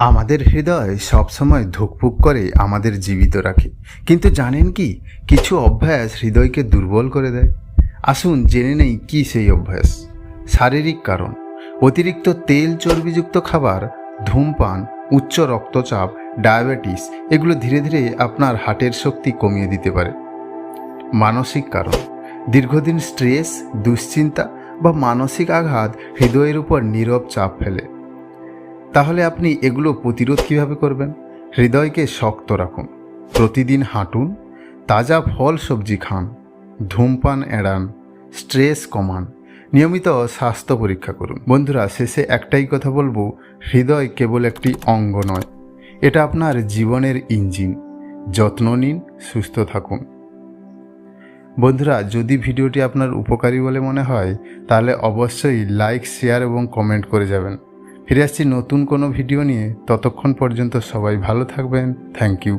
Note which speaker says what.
Speaker 1: আমাদের হৃদয় সবসময় ধুকপুক করে আমাদের জীবিত রাখে। কিন্তু জানেন কি? কিছু অভ্যাস হৃদয়কে দুর্বল করে দেয়। আসুন জেনে নেই কি সেই অভ্যাস। শারীরিক কারণ। অতিরিক্ত তেল চর্বিযুক্ত খাবার, ধূমপান, উচ্চ রক্তচাপ, ডায়াবেটিস, এগুলো ধীরে ধীরে আপনার হার্টের শক্তি কমিয়ে দিতে পারে। মানসিক কারণ। দীর্ঘদিন স্ট্রেস, দুশ্চিন্তা বা মানসিক আঘাত হৃদয়ের উপর নীরব চাপ ফেলে। তাহলে আপনি এগুলো প্রতিরোধ কীভাবে করবেন? হৃদয়কে শক্ত রাখুন। প্রতিদিন হাঁটুন, তাজা ফল সবজি খান, ধূমপান এড়ান, স্ট্রেস কমান, নিয়মিত স্বাস্থ্য পরীক্ষা করুন। বন্ধুরা, শেষে একটাই কথা বলব, হৃদয় কেবল একটি অঙ্গ নয়, এটা আপনার জীবনের ইঞ্জিন। যত্ন নিন, সুস্থ থাকুন। বন্ধুরা, যদি ভিডিওটি আপনার উপকারী বলে মনে হয়, তাহলে অবশ্যই লাইক, শেয়ার এবং কমেন্ট করে যাবেন। ফিরে আসছি নতুন কোনো ভিডিও নিয়ে। ততক্ষণ পর্যন্ত সবাই ভালো থাকবেন। Thank you